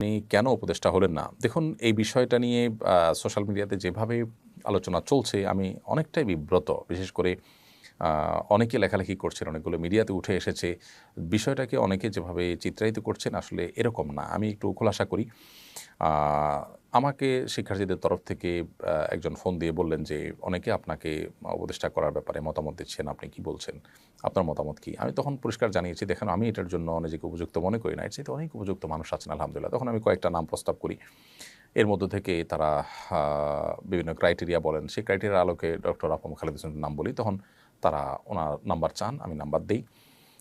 আপনি কেন উপদেষ্টা হলেন না? দেখুন, এই বিষয়টা নিয়ে সোশ্যাল মিডিয়াতে যেভাবে আলোচনা চলছে, আমি অনেকটাই বিব্রত। বিশেষ করে অনেকে লেখালেখি করছেন, অনেকগুলো মিডিয়াতে উঠে এসেছে। বিষয়টাকে অনেকে যেভাবে চিত্রায়িত করছেন, আসলে এরকম না। আমি একটু খোলাসা করি। আমাকে শিক্ষার্থীদের তরফ থেকে একজন ফোন দিয়ে বললেন যে, অনেকে আপনাকে উপদেষ্টা করার ব্যাপারে মতামত দিচ্ছেন, আপনি কি বলছেন? আপনার মতামত কি? আমি তখন পরিষ্কার জানিয়েছি, দেখেন, আমি এটার জন্য নিজেকে উপযুক্ত মনে করি না। এর অনেক উপযুক্ত মানুষ আছেন, আলহামদুলিল্লাহ। তখন আমি কয়েকটা নাম প্রস্তাব করি। এর মধ্য থেকে তারা বিভিন্ন ক্রাইটেরিয়া বলেন। সেই ক্রাইটেরিয়ার আলোকে ডক্টর আফম খালেদ হোসেনের নাম বলি। তখন তারা ওনার নাম্বার চান, আমি নাম্বার দিই।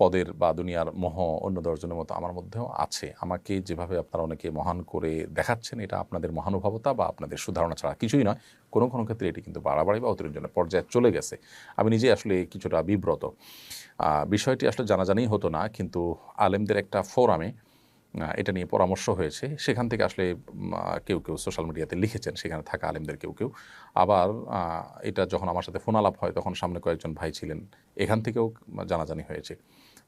পদের বা দুনিয়ার মোহ অন্য দশজনের মতো আমার মধ্যেও আছে। আমাকে যেভাবে আপনারা অনেকে মহান করে দেখাচ্ছেন, এটা আপনাদের মহানুভবতা বা আপনাদের সুধারণা ছাড়া কিছুই নয়। কোনো কোনো ক্ষেত্রে এটি কিন্তু বাড়াবাড়ি বা অতিরঞ্জনের পর্যায়ে চলে গেছে। আমি নিজে আসলে কিছুটা বিব্রত। বিষয়টি আসলে জানাজানি হতো না, কিন্তু আলেমদের একটা ফোরামে এটা নিয়ে পরামর্শ হয়েছে। সেখান থেকে আসলে কেউ কেউ সোশ্যাল মিডিয়াতে লিখেছেন, সেখানে থাকা আলেমদের কেউ কেউ। আবার এটা যখন আমার সাথে ফোন আলাপ হয়, তখন সামনে কয়েকজন ভাই ছিলেন। এখান থেকেও জানাজানি হয়েছে।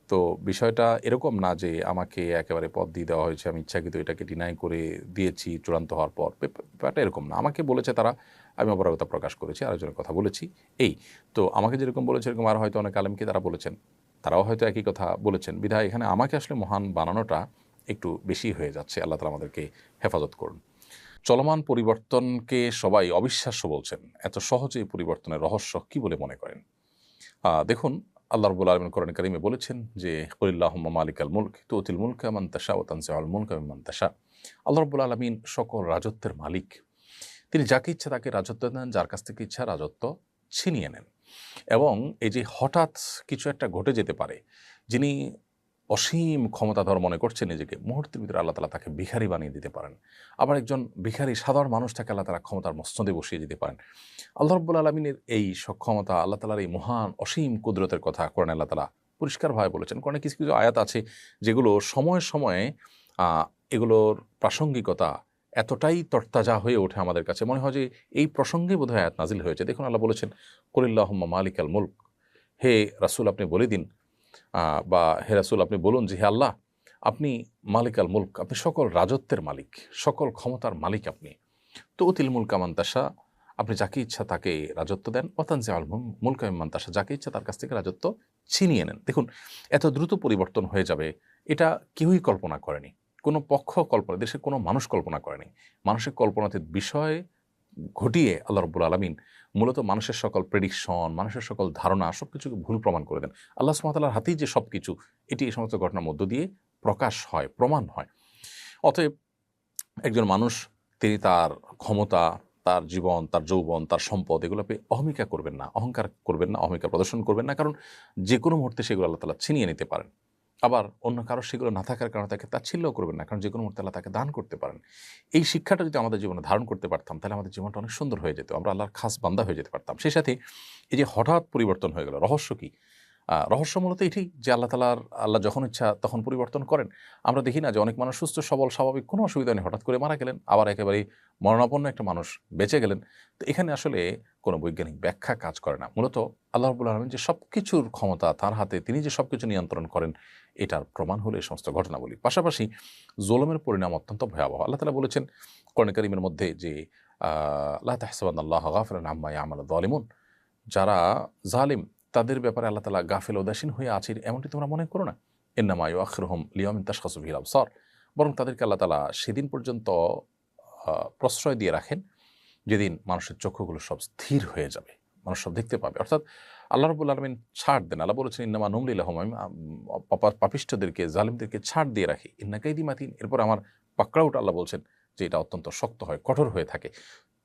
তো বিষয়টা এরকম না যে আমাকে একেবারে পদ দিয়ে দেওয়া হয়েছে, আমি ইচ্ছাকৃত এটাকে ডিনাই করে দিয়েছি, চূড়ান্ত হওয়ার পর। ব্যাপ- ব্যাপারটা এরকম না। আমাকে বলেছে তারা, আমি অপারগতা প্রকাশ করেছি, আরেকজনের কথা বলেছি। এই, তো আমাকে যেরকম বলেছে, এরকম আর হয়তো অনেক আলেমকে তারা বলেছেন। তারাও হয়তো একই কথা বলেছেন। বিধায় এখানে আমাকে আসলে মহান বানানোটা একটু বেশি হয়ে যাচ্ছে। আল্লাহ তালা আমাদেরকে হেফাজত করুন। চলমান পরিবর্তনকে সবাই অবিশ্বাস্য বলছেন। এত সহজে পরিবর্তনের রহস্য কি বলে মনে করেন? দেখুন, আল্লাহ রবুল আলমিন কোরআন কারিমে বলেছেন যে কলিল্লাহ মালিক আল মুলক তুতিল মুলক আমান তাসা ও তানসা আল মুলক আমান তাসা আল্লাহ রবুল আলমিন সকল রাজত্বের মালিক। তিনি যাকে ইচ্ছা তাকে রাজত্ব দেন, যার কাছ থেকে ইচ্ছা রাজত্ব ছিনিয়ে নেন। এবং এই যে হঠাৎ কিছু একটা ঘটে যেতে পারে, যিনি অসীম ক্ষমতাধর মনে করছেন নিজেকে। মুহূর্তের ভিতরে আল্লাহ তালা তাকে ভিখারি বানিয়ে দিতে পারেন। আবার একজন ভিখারি, সাধারণ মানুষটাকে আল্লাহ তালা ক্ষমতার মস্তদে বসিয়ে দিতে পারেন। আল্লাহ রব্বুল আলমিনের এই সক্ষমতা, আল্লাহ তালার এই মহান, অসীম কুদরতের কথা কোরআন আল্লাহ তালা পরিষ্কারভাবে বলেছেন। কোরআনে কিছু কিছু আয়াত আছে যেগুলো সময়ে সময়ে এগুলোর প্রাসঙ্গিকতা এতটাই তরতাজা হয়ে ওঠে আমাদের কাছে। মনে হয় যে এই প্রসঙ্গে বোধহয় আয়াত নাজিল হয়েছে। দেখুন আল্লাহ বলেছেন, কলিল্লাহম্মা মালিক আল মুলক। হে রাসূল, আপনি বলে দিন বা হে রাসূল, আপনি বলুন যে, হে আল্লাহ, আপনি মালিক আল মুলক, আপনি সকল রাজত্বের মালিক, সকল ক্ষমতার মালিক আপনি। তো অতিল মুলক আমান্তাসা আপনি যাকে ইচ্ছা তাকে রাজত্ব দেন। অতানজে আল মুলক আমান্তাসা যাকে ইচ্ছা তার কাছ থেকে রাজত্ব ছিনিয়ে নেন। দেখুন, এত দ্রুত পরিবর্তন হয়ে যাবে, এটা কেউই কল্পনা করেনি। কোনো পক্ষ কল্পনা, দেশের কোনো মানুষ কল্পনা করেনি। মানুষের কল্পনাতীত বিষয় ঘটিয়ে আল্লাহ রব্বুল আলমিন মূলত মানুষের সকল প্রেডিকশন মানুষের সকল ধারণা সব কিছুকে ভুল প্রমাণ করে দেন। আল্লাহ সুমাতালার হাতেই যে সব কিছু এটি এই সমস্ত ঘটনার মধ্য দিয়ে প্রকাশ হয়, প্রমাণ হয়। অতএব একজন মানুষ, তিনি তার ক্ষমতা, তার জীবন, তার যৌবন, তার সম্পদ এগুলো পেয়ে অহমিকা করবেন না, অহংকার করবেন না, অহমিকা প্রদর্শন করবেন না, কারণ যে কোনো মুহূর্তে সেগুলো আল্লাহ তালা ছিনিয়ে নিতে পারেন। আবার অন্য কারও সেগুলো না থাকার কারণে তাকে তাচ্ছিল্যও করবেন না, কারণ যে কোনো মুহূর্তে আল্লাহ তাকে দান করতে পারেন। এই শিক্ষাটা যদি আমাদের জীবনে ধারণ করতে পারতাম, তাহলে আমাদের জীবনটা অনেক সুন্দর হয়ে যেত। আমরা আল্লাহর খাস বান্দা হয়ে যেতে পারতাম। সেই সাথে এই যে হঠাৎ পরিবর্তন হয়ে গেল, রহস্য কি? রহস্য মূলত এটি যে আল্লাহ তালার আল্লাহ যখন ইচ্ছা তখন পরিবর্তন করেন। আমরা দেখি না যে অনেক মানুষ সুস্থ, সবল, স্বাভাবিক কোনো অসুবিধা নেই, হঠাৎ করে মারা গেলেন, আবার একেবারেই মরণাপন্ন একটা মানুষ বেঁচে গেলেন। তো এখানে আসলে কোনো বৈজ্ঞানিক ব্যাখ্যা কাজ করে না। মূলত আল্লাহ আলমিন যে সব কিছুর ক্ষমতা তার হাতে, তিনি যে সব কিছু নিয়ন্ত্রণ করেন এটার প্রমাণ হলো এই সমস্ত ঘটনাবলী। পাশাপাশি জোলমের পরিণাম অত্যন্ত ভয়াবহ। আল্লাহ তালা বলেছেন কর্ণে করিমের মধ্যে যে আল্লাহ তাহসাবান আল্লাহ গাফরান আম্মা আমল দলিমুন যারা জালিম, তাদের ব্যাপারে আল্লাহ তালা গাফেল উদাসীন হয়ে আছে এমনটি তোমরা মনে করো না? এন্নামায়ু আখরহম লিয়মিন তাসকাসুবিল আবসর। বরং তাদেরকে আল্লাহ তালা সেদিন পর্যন্ত প্রশ্রয় দিয়ে রাখেন, যেদিন মানুষের চক্ষুগুলো সব স্থির হয়ে যাবে, মানুষ সব দেখতে পাবে। অর্থাৎ আল্লাহ রবুল আলমিন ছাড় দেন। আল্লাহ বলেছেন ইন্নামা নুমলিল্লাহম আমি আম, পাপা- পাপিষ্ঠদেরকে জালিমদেরকে ছাড় দিয়ে রাখি। ইন্নাকাইদি মাতিন। এরপর আমার পাকড়াউট আল্লাহ বলছেন যে এটা অত্যন্ত শক্ত হয় কঠোর হয়ে থাকে।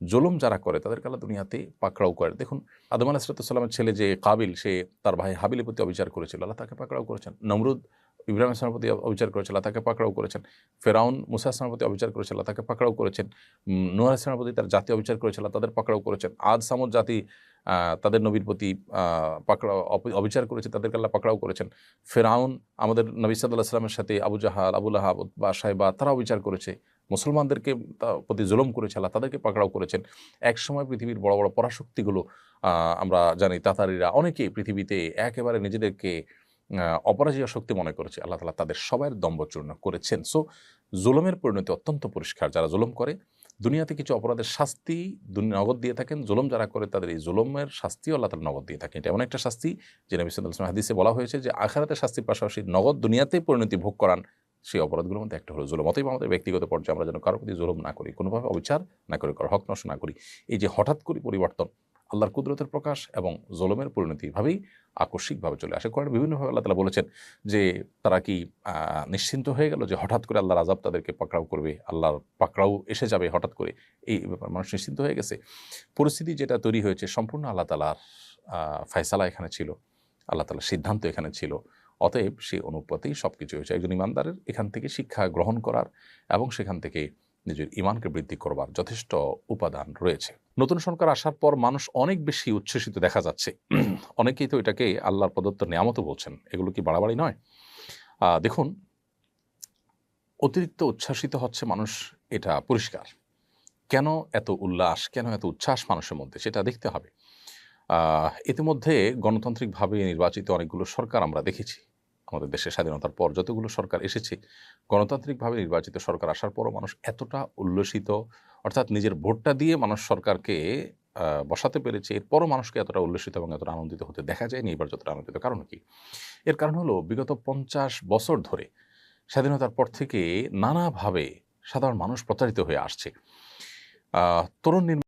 জুলুম যারা করে তাদেরকে আল্লাহ দুনিয়াতে পাকড়াও করে। দেখুন আদম আলাহিসাল্লামের ছেলে যে কাবিল সে তার ভাই হাবিলের প্রতি অবিচার করেছিল। আল্লাহ তাকে পাকড়াও করেছেন। নমরুদ ইব্রাহিম আসলামের প্রতি অবিচার করেছিল আল্লাহ তাকে পাকড়াও করেছেন। ফেরাউন মুসা আসলামের প্রতি অবিচার করেছিল আল্লাহ তাকে পাকড়াও করেছেন। নুয়ার ইসলামের প্রতি তার জাতি অবিচার করেছিল তাদের পাকড়াও করেছেন। আদ সামুদ জাতি তাদের নবীর প্রতি পাকড়াও অবিচার করেছে, তাদেরকে আল্লাহ পাকড়াও করেছেন। ফেরাউন আমাদের নবী সাল্লাহ সাল্লামের সাথে আবু জাহাল আবুল আহাব বা সাহেবা তারা অবিচার করেছে। মুসলমানদেরকে প্রতি জুলম করেছে, আল্লাহ তাদেরকে পাকড়াও করেছেন। একসময় পৃথিবীর বড় বড় পরাশক্তিগুলো আমরা জানি তাতারিরা, অনেকেই পৃথিবীতে একেবারে নিজেদেরকে অপরাজয় শক্তি মনে করেছে। আল্লাহ তালা তাদের সবার দম্বচূর্ণ করেছেন। সো জুলমের পরিণতি অত্যন্ত পরিষ্কার। যারা জুলম করে দুনিয়াতে কিছু অপরাধের শাস্তি নগদ দিয়ে থাকেন, জুলুম যারা করে তাদের এই জুলুমের শাস্তিও আল্লাহ তালা নগদ দিয়ে থাকেন। এটা এমন একটা শাস্তি যে নবী সাল্লাহ হাদিসে বলা হয়েছে যে আখারাতের শাস্তির পাশাপাশি নগদ দুনিয়াতেই পরিণতি ভোগ করান। সেই অপরাধগুলোর মধ্যে একটা হলো জুলম। অতএব আমাদের ব্যক্তিগত পর্যায়ে আমরা যেন কারোর প্রতি জুলুম না করি, কোনোভাবে অবিচার না করি, কারও হক নষ্ট না করি। এই যে হঠাৎ করে পরিবর্তন আল্লাহর কুদরতের প্রকাশ এবং জলমের পরিণতি ভাবেই আকস্মিকভাবে চলে আসে। কোরআন বিভিন্নভাবে আল্লাহ তালা বলেছেন যে, তারা কি নিশ্চিন্ত হয়ে গেল যে, হঠাৎ করে আল্লাহর আজাব তাদেরকে পাকড়াও করবে, আল্লাহর পাকড়াও এসে যাবে হঠাৎ করে? এই ব্যাপার, মানুষ নিশ্চিন্ত হয়ে গেছে। পরিস্থিতি যেটা তৈরি হয়েছে, সম্পূর্ণ আল্লাহ তালার ফয়সালা এখানে ছিল, আল্লাহ তালার সিদ্ধান্ত এখানে ছিল। অতএব সেই অনুপাতেই সব কিছু হয়েছে। একজন ইমানদারের এখান থেকে শিক্ষা গ্রহণ করার এবং সেখান থেকে নিজের ইমানকে বৃদ্ধি করবার যথেষ্ট উপাদান রয়েছে। নতুন সরকার আসার পর মানুষ অনেক বেশি উচ্ছ্বসিত দেখা যাচ্ছে। অনেকেই তো এটাকে আল্লাহর প্রদত্ত নিয়ামতও বলছেন। এগুলো কি বাড়াবাড়ি নয়? দেখুন, অতিরিক্ত উচ্ছ্বাসিত হচ্ছে মানুষ, এটা পরিষ্কার। কেন এত উল্লাস, কেন এত উচ্ছ্বাস মানুষের মধ্যে, সেটা দেখতে হবে। ইতিমধ্যে গণতান্ত্রিকভাবে নির্বাচিত অনেকগুলো সরকার আমরা দেখেছি। আমাদের দেশের স্বাধীনতার পর যতগুলো সরকার এসেছে, গণতান্ত্রিকভাবে নির্বাচিত সরকার আসার পরও মানুষ এতটা উল্লসিত, অর্থাৎ নিজের ভোটটা দিয়ে মানুষ সরকারকে বসাতে পেরেছে এরপরও মানুষকে এতটা উল্লসিত এবং এতটা আনন্দিত হতে দেখা যায়নি এবার যতটা আনন্দিত। কারণ কি? এর কারণ হলো বিগত পঞ্চাশ বছর ধরে স্বাধীনতার পর থেকে নানাভাবে সাধারণ মানুষ প্রচারিত হয়ে আসছে। তরুণ